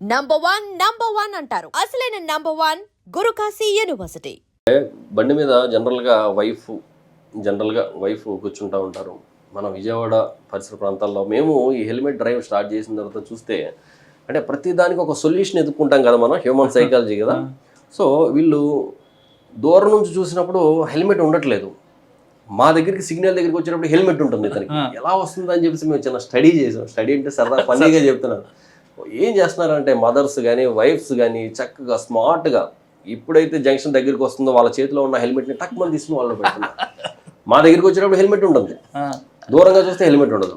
Number one number one అంటారు. అసలైన number one Guru Kashi university బండి మీద జనరల్గా వైఫ్ జనరల్గా వైఫ్ కూర్చుంటూ ఉంటారు. మన విజయవాడ పరిసర ప్రాంతాల్లో మేము ఈ హెల్మెట్ డ్రైవ్ స్టార్ట్ చేసిన తర్వాత చూస్తే అంటే ప్రతి దానికి ఒక సొల్యూషన్ ఎదుర్కొంటాం కదా మనం హ్యూమన్ సైకాలజీ కదా. సో వీళ్ళు దూరం నుంచి చూసినప్పుడు హెల్మెట్ ఉండట్లేదు. మా దగ్గరికి సిగ్నల్ దగ్గరికి వచ్చినప్పుడు హెల్మెట్ ఉంటుంది ఇతనికి. ఎలా వస్తుంది అని చెప్పేసి మేము చిన్న స్టడీ చేసాం. స్టడీ అంటే సరదా ఫన్నీగా చెప్తున్నాను ఏం చేస్తున్నారంటే మదర్స్ కానీ వైఫ్స్ కానీ చక్కగా స్మార్ట్గా ఇప్పుడైతే జంక్షన్ దగ్గరికి వస్తుందో వాళ్ళ చేతిలో ఉన్న హెల్మెట్ని టక్ మంది తీసుకుని వాళ్ళు పెడుతున్నారు. మా దగ్గరికి వచ్చినప్పుడు హెల్మెట్ ఉంటుంది. దూరంగా చూస్తే హెల్మెట్ ఉండదు.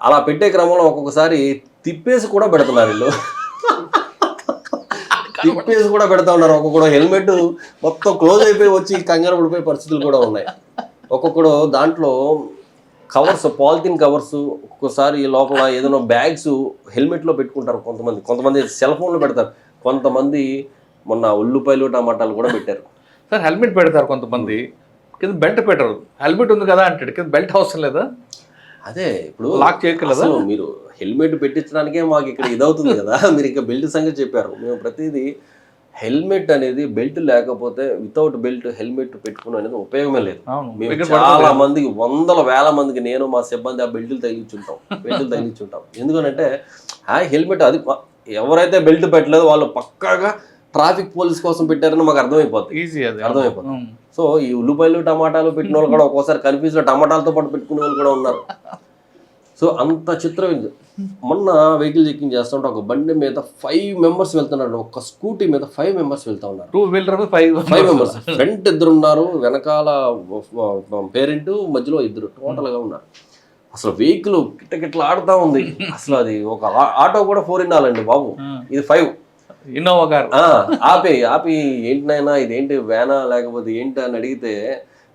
అలా పెట్టే క్రమంలో ఒక్కొక్కసారి తిప్పేసి కూడా పెడుతున్నారు వీళ్ళు. తిప్పేసి కూడా పెడతా ఉన్నారు. ఒక్కొక్కడు హెల్మెట్ మొత్తం క్లోజ్ అయిపోయి వచ్చి కంగారు పడిపోయే పరిస్థితులు కూడా ఉన్నాయి. ఒక్కొక్కడు దాంట్లో కవర్స్ పాలిథిన్ కవర్స్ ఒక్కొక్కసారి లోపల ఏదైనా బ్యాగ్స్ హెల్మెట్లో పెట్టుకుంటారు కొంతమంది. కొంతమంది సెల్ ఫోన్లో పెడతారు. కొంతమంది మొన్న ఉల్లిపాయలు టమాటాలు కూడా పెట్టారు. సార్ హెల్మెట్ పెడతారు కొంతమంది. కింద బెల్ట్ పెట్టరు. హెల్మెట్ ఉంది కదా అంటాడు. కింద బెల్ట్ అవసరం లేదా? అదే ఇప్పుడు లాక్ చేయగలదా? మీరు హెల్మెట్ పెట్టించడానికే మాకు ఇక్కడ ఇదవుతుంది కదా. మీరు ఇంకా బెల్ట్ సంగతి చెప్పారు. మేము ప్రతిదీ హెల్మెట్ అనేది బెల్ట్ లేకపోతే వితౌట్ బెల్ట్ హెల్మెట్ పెట్టుకుని అనేది ఉపయోగమే లేదు. మేము చాలా మందికి వందల వేల మందికి నేను మా సిబ్బంది ఆ బెల్ట్లు తగిలించుంటాం. బెల్ట్లు తగిలించుంటాం. ఎందుకంటే ఆ హెల్మెట్ అది ఎవరైతే బెల్ట్ పెట్టలేదో వాళ్ళు పక్కాగా ట్రాఫిక్ పోలీస్ కోసం పెట్టారని మాకు అర్థమైపోతుంది ఈజీ అది. అర్థమైపోతుంది. సో ఈ ఉల్లిపాయలు టమాటాలు పెట్టిన వాళ్ళు కూడా ఒక్కోసారి కన్ఫ్యూజ్లో టమాటాలతో పాటు పెట్టుకునే వాళ్ళు కూడా ఉన్నారు. సో అంత చిత్రం. మొన్న వెహికల్ చెక్కింగ్ చేస్తుంటే ఒక బండి మీద ఫైవ్ మెంబర్స్ వెళ్తున్నారు. ఒక స్కూటీ మీద ఫైవ్ మెంబర్స్ వెళ్తా ఉన్నారు. Two wheeler five five members front ఇద్దరు ఉన్నారు. వెనకాల పేరెంట్ మధ్యలో ఇద్దరు టోటల్గా ఉన్నారు. అసలు వెహికల్ కిట్టకిట్లా ఆడుతా ఉంది. అసలు అది ఒక ఆటో కూడా ఫోర్ ఇన్నాలండి బాబు. ఇది ఫైవ్ ఇన్నోవా కార్ ఆపి ఆపి ఏంటి నాయనా ఇదేంటి వ్యానా లేకపోతే ఏంటి అని అడిగితే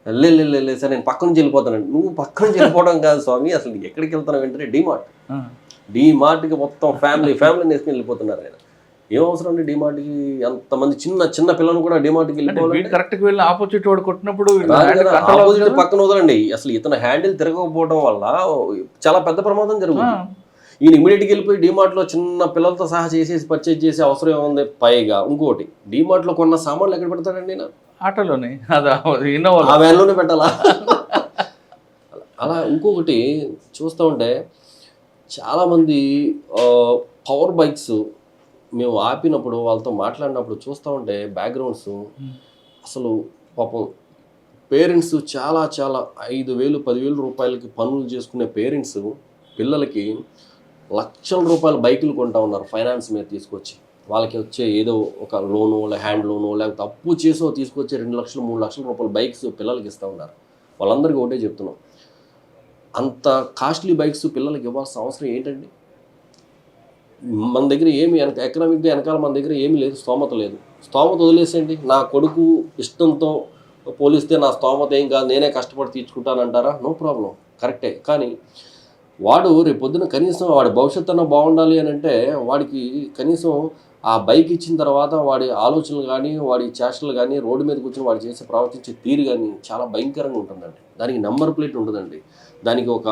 లే లే, లే, లే సార్ నేను పక్క నుంచి వెళ్ళిపోతానండి. నువ్వు పక్క నుంచి వెళ్ళిపోవడం కాదు స్వామి అసలు ఎక్కడికి వెళ్తున్నావు వెంటనే డిమార్ట్. డిమార్ట్కి మొత్తం ఫ్యామిలీ ఫ్యామిలీని వేసుకుని వెళ్ళిపోతున్నారు ఆయన. ఏం అవసరం అండి డిమార్ట్కి? అంతమంది చిన్న చిన్న పిల్లలు కూడా డిమార్ట్కి వెళ్ళిపోవాలి వీడు కరెక్ట్గా వెళ్ళి ఆపోజిట్ వాడు కొట్టినప్పుడు ఆపోజిట్? పక్కన వదలండి. అసలు ఇతను హ్యాండిల్ తిరగకపోవడం వల్ల చాలా పెద్ద ప్రమాదం జరుగుతుంది. ఈయన ఇమీడియట్గా వెళ్ళిపోయి డిమార్ట్లో చిన్న పిల్లలతో సహా చేసేసి పర్చేజ్ చేసే అవసరం ఏముంది? పైగా ఇంకోటి డిమార్ట్లో కొన్న సామాన్లు ఎక్కడ పెడతాడండి ఈయన? ఆటోలోనే. అదా ఇన్నోవా ఆ వ్యాన్లోనే పెట్టాలా? అలా ఇంకొకటి చూస్తూ ఉంటే చాలామంది పవర్ బైక్స్ మేము ఆపినప్పుడు వాళ్ళతో మాట్లాడినప్పుడు చూస్తూ ఉంటే బ్యాక్గ్రౌండ్స్ అసలు పాపం పేరెంట్స్ చాలా చాలా ఐదు వేలు పదివేలు రూపాయలకి పనులు చేసుకునే పేరెంట్స్ పిల్లలకి లక్షల రూపాయల బైకులు కొంటా ఉన్నారు ఫైనాన్స్ మీద తీసుకొచ్చి. వాళ్ళకి వచ్చే ఏదో ఒక లోను లేదా హ్యాండ్ లోను లేకపోతే అప్పు చేసో తీసుకొచ్చే రెండు లక్షలు మూడు లక్షల రూపాయల బైక్స్ పిల్లలకి ఇస్తూ ఉన్నారు. వాళ్ళందరికీ ఒకటే చెప్తున్నాం. అంత కాస్ట్లీ బైక్స్ పిల్లలకి ఇవ్వాల్సిన అవసరం ఏంటండి? మన దగ్గర ఏమి వెనక ఎకనామిక్గా వెనకాల మన దగ్గర ఏమీ లేదు స్తోమత లేదు. స్తోమత వదిలేసేయండి. నా కొడుకు ఇష్టంతో పోలిస్తే నా స్తోమత ఏం కాదు నేనే కష్టపడి తీర్చుకుంటానంటారా? No problem. కరెక్టే. కానీ వాడు రేపు పొద్దున కనీసం వాడి భవిష్యత్తు అన్న బాగుండాలి అని అంటే వాడికి కనీసం ఆ బైక్ ఇచ్చిన తర్వాత వాడి ఆలోచనలు కానీ వాడి చేష్టలు కానీ రోడ్డు మీద కూర్చొని వాడు చేసే ప్రవర్తించే తీరు కానీ చాలా భయంకరంగా ఉంటుందండి. దానికి నంబర్ ప్లేట్ ఉండదండి. దానికి ఒక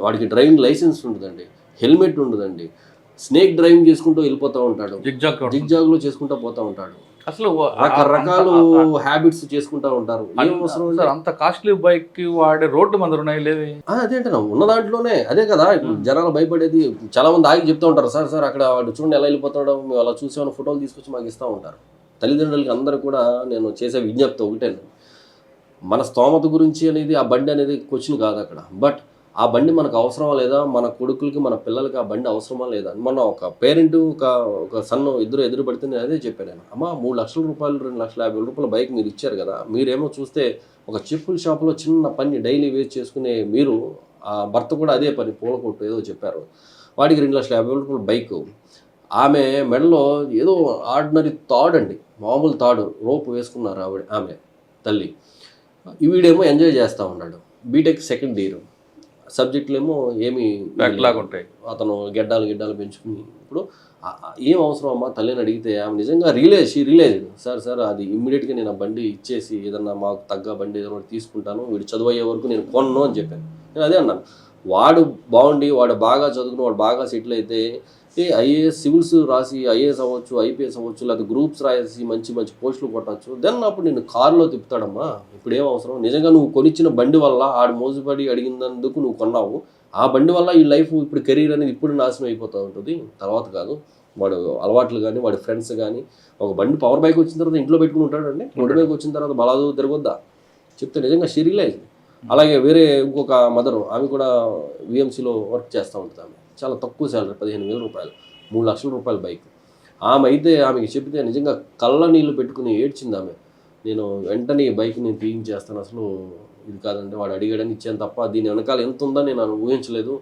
వాడికి డ్రైవింగ్ లైసెన్స్ ఉండదండి. హెల్మెట్ ఉండదండి. స్నేక్ డ్రైవింగ్ చేసుకుంటూ వెళ్ళిపోతూ ఉంటాడు. జిగ్జాగ్. జిగ్జాగ్లో చేసుకుంటూ పోతూ ఉంటాడు. అసలు రకరకాలు హ్యాబిట్స్ చేసుకుంటూ ఉంటారు? సార్ అంత కాస్ట్లీ బైక్ వాడే రోడ్డు మంది ఉన్నాయి లేవి? ఆ, అదే అంటే ఉన్న దాంట్లోనే అదే కదా జనాలు భయపడేది. చాలా మంది ఆగి చెప్తూ ఉంటారు సార్ సార్ అక్కడ వాడు చూడండి ఎలా వెళ్ళిపోతాడో మేము అలా చూసామని ఫోటోలు తీసుకొచ్చి మాకు ఇస్తూ ఉంటారు. తల్లిదండ్రులకి అందరూ కూడా నేను చేసే విజ్ఞప్తి ఒకటే. మన స్తోమత గురించి అనేది ఆ బండి అనేది క్వశ్చన్ కాదు అక్కడ. బట్ ఆ బండి మనకు అవసరమా లేదా? మన కొడుకులకి మన పిల్లలకి ఆ బండి అవసరమా లేదా? మన ఒక పేరెంట్ ఒక ఒక సన్ను ఇద్దరు ఎదురు పడితే నేను అదే చెప్పాను నేను. అమ్మ మూడు లక్షల రూపాయలు రెండు లక్షల యాభై వేల రూపాయల బైక్ మీరు ఇచ్చారు కదా. మీరేమో చూస్తే ఒక చెప్పుల షాప్లో చిన్న పని డైలీ వేస్ట్ చేసుకునే మీరు ఆ భర్త కూడా అదే పని పూల కొట్టు ఏదో చెప్పారు. వాడికి రెండు లక్షల యాభై వేల రూపాయల బైక్. ఆమె మెడలో ఏదో ఆర్డినరీ తాడు అండి. మామూలు తాడు రోప్ వేసుకున్నారు ఆవిడ ఆమె తల్లి. వీడేమో ఎంజాయ్ చేస్తూ ఉన్నాడు. BTech second year. సబ్జెక్టులేమో ఏమి బ్యాక్ లాగా ఉంటాయి. అతను గెడ్డాలు గిడ్డాలు పెంచుకుని ఇప్పుడు ఏం అవసరం అమ్మా? తల్లిని అడిగితే ఆమె నిజంగా realise she realise sir sir అది ఇమ్మీడియట్గా నేను ఆ బండి ఇచ్చేసి ఏదన్నా మాకు తగ్గ బండి ఏదైనా ఒకటి తీసుకుంటాను వీడు చదువు అయ్యే వరకు నేను కొనను అని చెప్పాను. నేను అదే అన్నాను. వాడు బాగుండి వాడు బాగా చదువుకుని వాడు బాగా సెటిల్ అయితే ఏ ఐఏఎస్ సివిల్స్ రాసి ఐఏఎస్ అవ్వచ్చు ఐపీఎస్ అవ్వచ్చు లేదా గ్రూప్స్ రాసి మంచి మంచి పోస్టులు కొట్టచ్చు. దెన్ అప్పుడు నేను కారులో తిప్పుతాడమ్మా. ఇప్పుడు ఏం అవసరం? నిజంగా నువ్వు కొనిచ్చిన బండి వల్ల ఆడు మోజుపడి అడిగినందుకు నువ్వు కొన్నావు. ఆ బండి వల్ల ఈ లైఫ్ ఇప్పుడు కెరీర్ అనేది ఇప్పుడు నాశనం అయిపోతూ ఉంటుంది. తర్వాత కాదు వాడు అలవాట్లు కానీ వాడి ఫ్రెండ్స్ కానీ ఒక బండి పవర్ బైక్ వచ్చిన తర్వాత ఇంట్లో పెట్టుకుని ఉంటాడండి. రోడ్డు బైక్ వచ్చిన తర్వాత బలాదు తిరగొద్దా? చెప్తే నిజంగా షీ రియలైజ్ అలాగే వేరే ఇంకొక మదర్ ఆమె కూడా విఎంసీలో వర్క్ చేస్తూ ఉంటుంది ఆమె. చాలా తక్కువ శాలరీ పదిహేను వేల రూపాయలు మూడు లక్షల రూపాయల బైక్ ఆమె అయితే ఆమెకి చెప్తే నిజంగా కళ్ళ నీళ్ళు పెట్టుకుని ఏడ్చింది ఆమె. నేను వెంటనే ఈ బైక్ నేను తీయించేస్తాను అసలు ఇది కాదండి వాడు అడిగాడని ఇచ్చాను తప్ప దీని వెనకాల ఎంత ఉందో నేను ఊహించలేదు.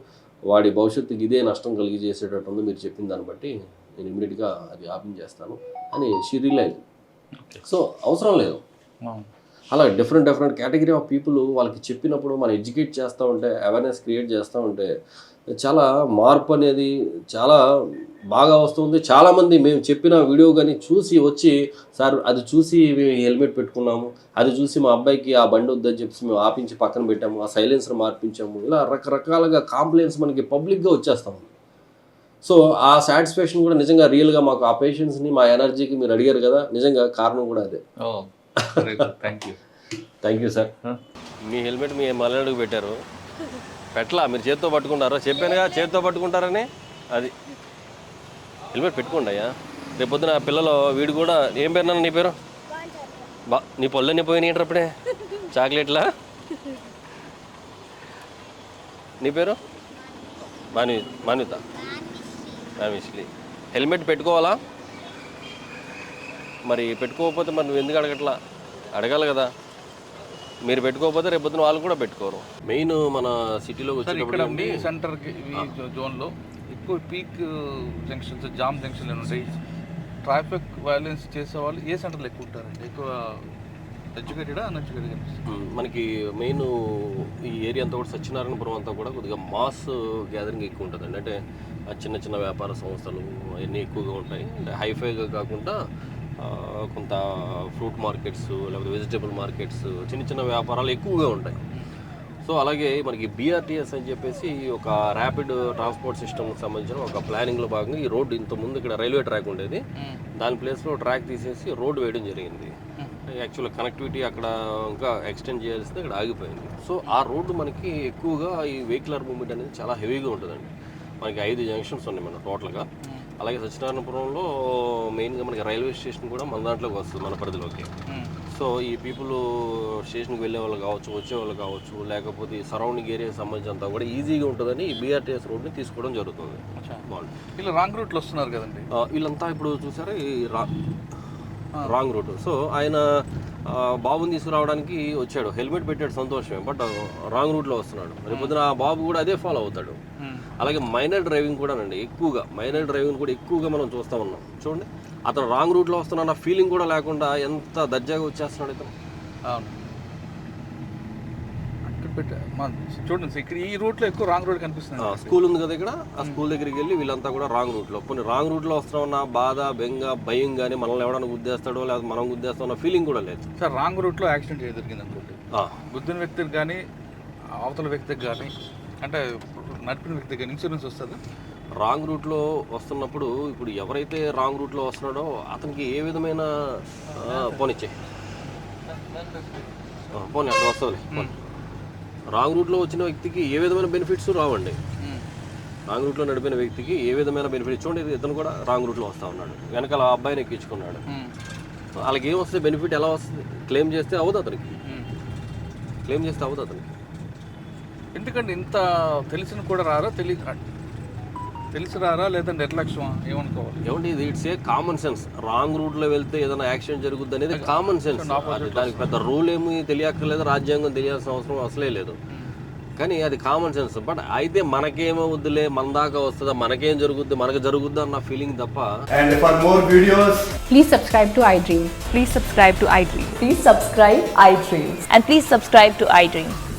వాడి భవిష్యత్తుకి ఇదే నష్టం కలిగి చేసేటట్టు ఉంది మీరు చెప్పిన దాన్ని బట్టి నేను ఇమీడియట్గా అది ఆపించేస్తాను అని షీ రియలైజ్ సో అవసరం లేదు. అలా different different category of people వాళ్ళకి చెప్పినప్పుడు మనం ఎడ్యుకేట్ చేస్తూ ఉంటే అవేర్నెస్ క్రియేట్ చేస్తూ ఉంటే చాలా మార్పు అనేది చాలా బాగా వస్తుంది. చాలామంది మేము చెప్పిన వీడియో కానీ చూసి వచ్చి సార్ అది చూసి మేము హెల్మెట్ పెట్టుకున్నాము. అది చూసి మా అబ్బాయికి ఆ బండి వద్దని చెప్పి మేము ఆపించి పక్కన పెట్టాము. ఆ సైలెన్సర్ మార్పించాము. ఇలా రకరకాలుగా కాంప్లైంట్స్ మనకి పబ్లిక్గా వచ్చేస్తాము సో ఆ సాటిస్ఫాక్షన్ కూడా నిజంగా రియల్గా మాకు ఆ పేషెంట్స్ని మా ఎనర్జీకి మీరు అడిగారు కదా నిజంగా కారణం కూడా అదే. Thank you. Thank you sir. Me helmet మీ మల్లెడుగు పెట్టారు. పెట్టలా మీరు చేత్తో పట్టుకుంటారా? చెప్పానుగా చేత్తో పట్టుకుంటారని. అది. హెల్మెట్ పెట్టుకోండి అయ్యా. రేపు పొద్దున పిల్లలు వీడు కూడా ఏం పేరు నాన్న నీ పేరు? బా నీ పళ్ళని పోయినాయి అప్పుడే చాక్లెట్లా? నీ పేరు? మాన్వి మాన్విత. మాన్విశ్లీ. హెల్మెట్ పెట్టుకోవాలా? మరి పెట్టుకోకపోతే మరి నువ్వు ఎందుకు అడగట్లా? అడగాలి కదా. మీరు పెట్టుకోకపోతే రేపు పొద్దున వాళ్ళు కూడా పెట్టుకోరు. మెయిన్ మన సిటీలో సార్ ఇక్కడ మీ ఈ జోన్లో ఎక్కువ పీక్ జంక్షన్స్ జామ్ జంక్షన్లు ఉంటాయి? ట్రాఫిక్ వైలెన్స్ చేసే వాళ్ళు ఏ సెంటర్లో ఎక్కువ ఉంటారండి? ఎక్కువ ఎడ్యుకేటెడా అన్ఎడ్యుకేటెడ్ మ్, మనకి మెయిన్ ఈ ఏరియా అంతా కూడా సత్యనారాయణపురం అంతా కూడా కొద్దిగా మాస్ గ్యాదరింగ్ ఎక్కువ ఉంటుందండి. అంటే ఆ చిన్న చిన్న వ్యాపార సంస్థలు అవన్నీ ఎక్కువగా ఉంటాయి. అంటే హైఫైగా కాకుండా కొంత ఫ్రూట్ మార్కెట్స్ లేకపోతే వెజిటేబుల్ మార్కెట్స్ చిన్న చిన్న వ్యాపారాలు ఎక్కువగా ఉంటాయి. సో అలాగే మనకి బీఆర్టీఎస్ అని చెప్పేసి ఒక ర్యాపిడ్ ట్రాన్స్పోర్ట్ సిస్టమ్కి సంబంధించిన ఒక ప్లానింగ్లో భాగంగా ఈ రోడ్డు ఇంతకుముందు ఇక్కడ రైల్వే ట్రాక్ ఉండేది. దాని ప్లేస్లో ట్రాక్ తీసేసి రోడ్డు వేయడం జరిగింది. యాక్చువల్ కనెక్టివిటీ అక్కడ ఇంకా ఎక్స్టెండ్ చేయాల్సింది ఇక్కడ ఆగిపోయింది. సో ఆ రోడ్డు మనకి ఎక్కువగా ఈ వెహికులర్ మూవ్మెంట్ అనేది చాలా హెవీగా ఉంటుందండి. మనకి ఐదు జంక్షన్స్ ఉన్నాయి మన టోటల్గా అలాగే సత్యనారాయణపురంలో మెయిన్గా మనకి రైల్వే స్టేషన్ కూడా మన దాంట్లోకి వస్తుంది మన పరిధిలోకి. సో ఈ పీపుల్ స్టేషన్కి వెళ్ళే వాళ్ళు కావచ్చు వచ్చే వాళ్ళు కావచ్చు లేకపోతే ఈ సరౌండింగ్ ఏరియాకి సంబంధించినంత కూడా ఈజీగా ఉంటుందని ఈ బీఆర్టీఎస్ రోడ్ని తీసుకోవడం జరుగుతుంది. వీళ్ళు రాంగ్ రూట్లో వస్తున్నారు కదండి? వీళ్ళంతా ఇప్పుడు చూసారా ఈ రాంగ్ రూట్. సో ఆయన బాబుని తీసుకురావడానికి వచ్చాడు. హెల్మెట్ పెట్టాడు సంతోషమే బట్ రాంగ్ రూట్లో వస్తున్నాడు. రేపు పొద్దున ఆ బాబు కూడా అదే ఫాలో అవుతాడు. అలాగే మైనర్ డ్రైవింగ్ కూడానండి ఎక్కువగా మైనర్ డ్రైవింగ్ కూడా ఎక్కువగా మనం చూస్తూ ఉన్నాం. చూడండి అతను రాంగ్ రూట్లో వస్తున్న ఫీలింగ్ కూడా లేకుండా ఎంత దర్జాగా వచ్చేస్తున్నాడు ఇతను. అవును. చూడండి ఇక్కడ ఈ రూట్లో ఎక్కువ రాంగ్ రోడ్ కనిపిస్తుంది ఆ, స్కూల్ ఉంది కదా ఇక్కడ ఆ స్కూల్ దగ్గరికి వెళ్ళి వీళ్ళంతా కూడా రాంగ్ రూట్లో. కొన్ని రాంగ్ రూట్లో వస్తున్నా బాధ బెంగ భయం కానీ మనల్ని ఎవడన్నా గుద్దేస్తాడో లేదా మనం గుద్దేస్తామన్న ఫీలింగ్ కూడా లేదు. సార్ రాంగ్ రూట్లో యాక్సిడెంట్ జరిగింది అనుకోండి గుద్దిన వ్యక్తికి కానీ అవతల వ్యక్తికి కానీ అంటే నడిపిన వ్యక్తికి కానీ ఇన్సూరెన్స్ వస్తుంది? రాంగ్ రూట్లో వస్తున్నప్పుడు ఇప్పుడు ఎవరైతే రాంగ్ రూట్లో వస్తున్నాడో అతనికి ఏ విధమైన ఆ, పోనిచ్చే. ఆ, పోనీ అక్కడ వస్తుంది రాంగ్ రూట్లో వచ్చిన వ్యక్తికి ఏ విధమైన బెనిఫిట్స్ రావండి. రాంగ్ రూట్లో నడిపిన వ్యక్తికి ఏ విధమైన బెనిఫిట్ చూడండి ఇతను కూడా రాంగ్ రూట్లో వస్తూ ఉన్నాడు. వెనకాల ఆ అబ్బాయిని ఎక్కించుకున్నాడు. వాళ్ళకి ఏం వస్తుంది బెనిఫిట్ ఎలా వస్తుంది? క్లెయిమ్ చేస్తే అవ్వదు అతనికి. క్లెయిమ్ చేస్తే అవ్వదు అతనికి. ఎందుకంటే ఇంత తెలిసిన కూడా రారా? తెలి తెలిసి రారా లేదంటే నిర్లక్ష్యమా? ఏమనుకోవాలి? ఏమండి ఇది it's a common sense wrong రూట్లో వెళ్తే ఏదైనా యాక్సిడెంట్ జరుగుద్ది అనేది కామన్ సెన్స్ దానికి పెద్ద రూల్ ఏమి తెలియక్కర్లేదు రాజ్యాంగం తెలియాల్సిన అవసరం అసలే లేదు. కానీ అది కామన్ సెన్స్ బట్ అయితే మనకేమో వద్దులే మన దాకా వస్తుందా మనకేం జరుగుద్ది మనకు జరుగుద్ది అన్న ఫీలింగ్ తప్ప And for more videos, Please subscribe to iDream. Please subscribe to iDream. Please subscribe iDream. And please subscribe to iDream.